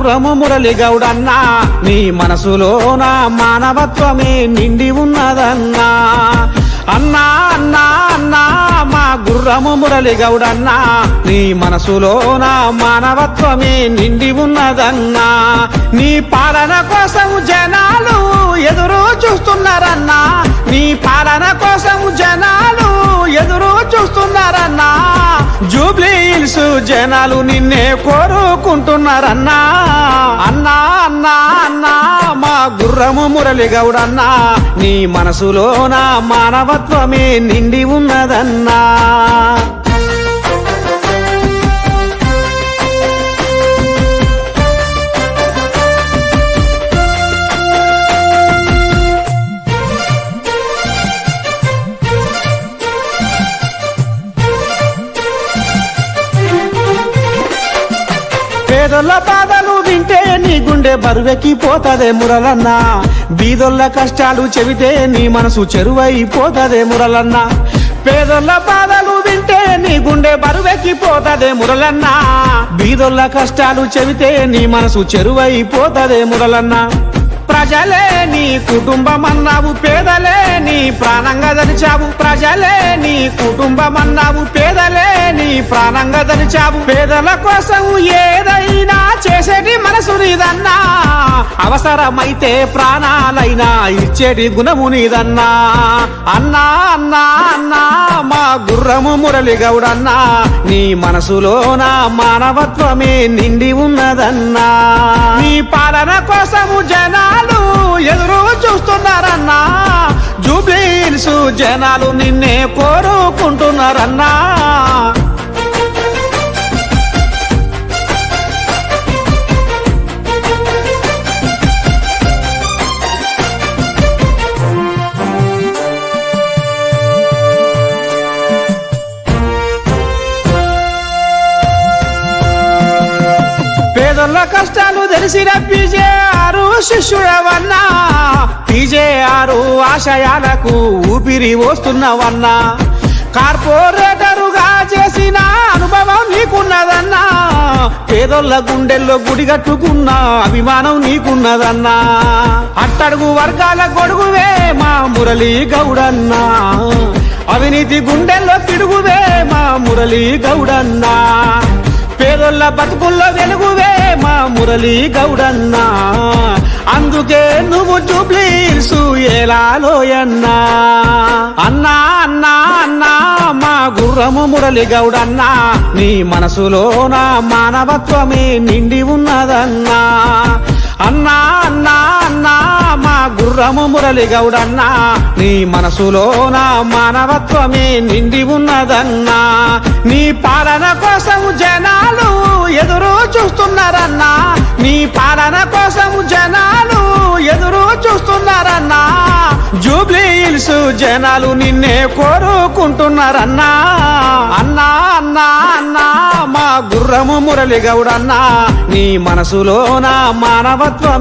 గుర్రము మురళి గౌడన్నా నీ మనసులోన మానవత్వమే నిండి ఉన్నదన్నా. అన్నా అన్నా అన్నా మా గుర్రము మురళి గౌడన్నా నీ మనసులోన మానవత్వమే నిండి ఉన్నదన్నా. నీ పాలన కోసం జనాలు ఎదురు చూస్తున్నారన్నా. నీ పాలన కోసం జనాలు ఎదురు చూస్తున్నారన్నా. జూబ్లీ తెలుసు జనాలు నిన్నే కోరుకుంటున్నారన్నా. అన్నా అన్నా అన్నా మా గుర్రము మురళి గౌడన్నా. నీ మనసులోన మానవత్వమే నిండి ఉన్నదన్నా. పేదొల్ల బాధలు వింటే నీ గుండె బరువెక్కి పోతదే మురలన్నా బీదొల్ల కష్టాలు చెబితే నీ మనసు చెరువైపోతదే మురలన్నా పేదొల్ల బాధలు వింటే నీ గుండె బరువెక్కి పోతదే మురలన్న బీదొల్ల కష్టాలు చెబితే నీ మనసు చెరువైపోతదే మురలన్నా ప్రజలే నీ కుటుంబం అన్నావు పేదలే నీ ప్రాణంగా దరిచావు. ప్రజలే నీ కుటుంబం అన్నావు పేదలే నీ ప్రాణంగా దరిచావు. పేదల కోసం ఏదైనా చేసేటి మనసు నీదన్నా అవసరమైతే ప్రాణాలైనా ఇచ్చేటి గుణము నీదన్నా. అన్నా అన్నా అన్నా మా గుర్రము మురళి గౌడన్నా నీ మనసులోన మానవత్వమే నిండి ఉన్నదన్నా. నీ పాలన కోసము జనా జనాలు ఎదురు చూస్తున్నారన్నా. జూబ్లీల్స్ జనాలు నిన్నే కోరుకుంటున్నారన్నా. పేదల కష్టాలు తెలిసిన పీజేఆరు శిష్యుడవన్నా. పీజేఆరు ఆశయాలకు ఊపిరి వస్తున్నవన్నా కార్పొరేటరుగా చేసిన అనుభవం నీకున్నదన్నా. పేదోళ్ళ గుండెల్లో గుడి కట్టుకున్న అభిమానం నీకున్నదన్నా. అట్టడుగు వర్గాల గొడుగువే మా మురళీ గౌడన్నా. అవినీతి గుండెల్లో తిరుగువే మా మురళీ గౌడన్నా. పేదోళ్ళ బతుకుల్లో వెలుగువే మా మురళీ గౌడన్నా. అందుకే నువ్వు జూబ్లీస్ ఎలాలోయన్నా అన్నా అన్నా అన్నా మా గుర్రము మురళి గౌడన్నా. నీ మనసులోన మానవత్వమే నిండి ఉన్నదన్నా. అన్నా అన్నా అన్నా మా గుర్రము మురళి గౌడన్నా. నీ మనసులోన మానవత్వమే నిండి ఉన్నదన్నా. నీ పాలన కోసం ఎదురు చూస్తున్నారన్నా నీ పాలన కోసం జనాలు ఎదురు చూస్తున్నారన్నా జూబ్లీ హిల్స్ జనాలు నిన్నే కోరుకుంటున్నారన్నా? అన్నా అన్నా అన్నా మా గుర్రము మురళి గౌడన్నా నీ మనసులోన మానవత్వం